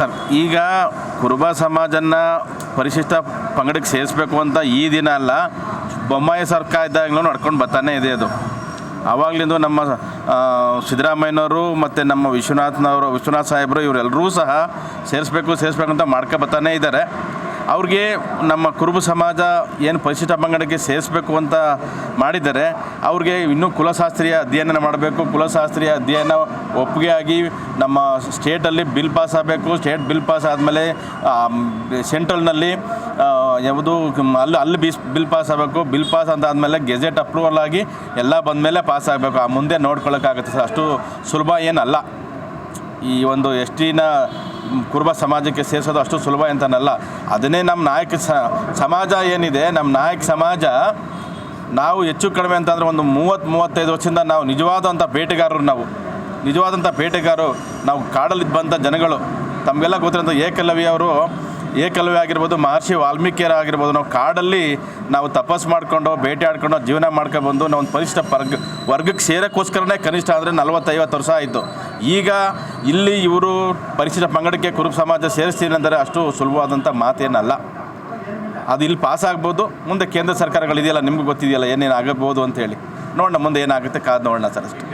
Sir, ಈಗ ಕುರುಬ ಸಮಾಜನ ಪರಿಶಿಷ್ಟ ಪಂಗಡಕ್ಕೆ ಸೇರಿಸ್ಬೇಕು ಅಂತ ಈ ದಿನ ಅಲ್ಲ, ಬೊಮ್ಮಾಯಿ ಸರ್ಕಾರ ಇದ್ದಾಗಲೂ ನಡ್ಕೊಂಡು ಬರ್ತಾನೆ ಇದೆ ಅದು. ಆವಾಗಲಿಂದ ನಮ್ಮ ಸಿದ್ದರಾಮಯ್ಯನವರು ಮತ್ತು ನಮ್ಮ ವಿಶ್ವನಾಥ್ನವರು, ವಿಶ್ವನಾಥ್ ಸಾಹೇಬರು ಇವರೆಲ್ಲರೂ ಸಹ ಸೇರಿಸ್ಬೇಕು ಸೇರಿಸ್ಬೇಕು ಅಂತ ಮಾಡ್ಕೊ ಬರ್ತಾನೆ ಇದ್ದಾರೆ. ಅವ್ರಿಗೆ ನಮ್ಮ ಕುರುಬ ಸಮಾಜ ಏನು ಪರಿಶಿಷ್ಟ ಪಂಗಡಕ್ಕೆ ಸೇರಿಸ್ಬೇಕು ಅಂತ ಮಾಡಿದ್ದಾರೆ. ಅವ್ರಿಗೆ ಇನ್ನೂ ಕುಲಶಾಸ್ತ್ರೀಯ ಅಧ್ಯಯನ ಮಾಡಬೇಕು. ಕುಲಶಾಸ್ತ್ರೀಯ ಅಧ್ಯಯನ ಒಪ್ಪಿಗೆ ಆಗಿ ನಮ್ಮ ಸ್ಟೇಟಲ್ಲಿ ಬಿಲ್ ಪಾಸ್ ಆಗಬೇಕು. ಸ್ಟೇಟ್ ಬಿಲ್ ಪಾಸ್ ಆದಮೇಲೆ ಸೆಂಟ್ರಲ್ನಲ್ಲಿ ಯಾವುದು, ಅಲ್ಲಿ ಅಲ್ಲಿ ಬಿಸ್, ಬಿಲ್ ಪಾಸ್ ಆಗಬೇಕು. ಬಿಲ್ ಪಾಸ್ ಅಂತ ಆದಮೇಲೆ ಗೆಜೆಟ್ ಅಪ್ರೂವಲ್ ಆಗಿ ಎಲ್ಲ ಬಂದಮೇಲೆ ಪಾಸ್ ಆಗಬೇಕು. ಆ ಮುಂದೆ ನೋಡ್ಕೊಳ್ಳೋಕ್ಕಾಗುತ್ತೆ ಸರ್. ಅಷ್ಟು ಸುಲಭ ಏನಲ್ಲ. ಈ ಒಂದು ಎಸ್ ಟಿನ ಕುರುಬ ಸಮಾಜಕ್ಕೆ ಸೇರಿಸೋದು ಅಷ್ಟು ಸುಲಭ ಅಂತನಲ್ಲ. ಅದನ್ನೇ ನಮ್ಮ ನಾಯಕ ಸಮಾಜ ಏನಿದೆ, ನಮ್ಮ ನಾಯಕ ಸಮಾಜ ನಾವು ಹೆಚ್ಚು ಕಡಿಮೆ ಅಂತಂದರೆ ಒಂದು ಮೂವತ್ತು, ಮೂವತ್ತೈದು ವರ್ಷದಿಂದ ನಾವು ನಿಜವಾದಂಥ ಬೇಟೆಗಾರರು ನಾವು. ನಿಜವಾದಂಥ ಬೇಟೆಗಾರರು, ನಾವು ಕಾಡಲ್ಲಿ ಬಂದ ಜನಗಳು. ತಮಗೆಲ್ಲ ಗೊತ್ತಿರೋಂಥ ಏಕಲವ್ಯ ಅವರು, ಏಕಲವ್ಯ ಆಗಿರ್ಬೋದು, ಮಹರ್ಷಿ ವಾಲ್ಮೀಕಿಯರ ಆಗಿರ್ಬೋದು, ನಾವು ಕಾಡಲ್ಲಿ ನಾವು ತಪಸ್ ಮಾಡಿಕೊಂಡು, ಬೇಟೆ ಆಡ್ಕೊಂಡು, ಜೀವನ ಮಾಡ್ಕೊಂಡು ಬಂದು, ನಾವು ಒಂದು ಪರಿಶಿಷ್ಟ ವರ್ಗ ವರ್ಗಕ್ಕೆ ಸೇರೋಕ್ಕೋಸ್ಕರನೇ ಕನಿಷ್ಠ ಅಂದರೆ ನಲವತ್ತೈವತ್ತು ವರ್ಷ ಆಯಿತು. ಈಗ ಇಲ್ಲಿ ಇವರು ಪರಿಶಿಷ್ಟ ಪಂಗಡಕ್ಕೆ ಕುರುಬ ಸಮಾಜ ಸೇರಿಸ್ತೀನಿ ಅಂದರೆ ಅಷ್ಟು ಸುಲಭವಾದಂಥ ಮಾತೇನಲ್ಲ. ಅದು ಇಲ್ಲಿ ಪಾಸ್ ಆಗ್ಬೋದು. ಮುಂದೆ ಕೇಂದ್ರ ಸರ್ಕಾರಗಳಿದೆಯಲ್ಲ, ನಿಮ್ಗೆ ಗೊತ್ತಿದೆಯಲ್ಲ ಏನೇನು ಆಗಬಹುದು ಅಂತ ಹೇಳಿ. ನೋಡೋಣ, ಮುಂದೆ ಏನಾಗುತ್ತೆ ಕಾದು ನೋಡೋಣ ಸರ್ ಅಷ್ಟೇ.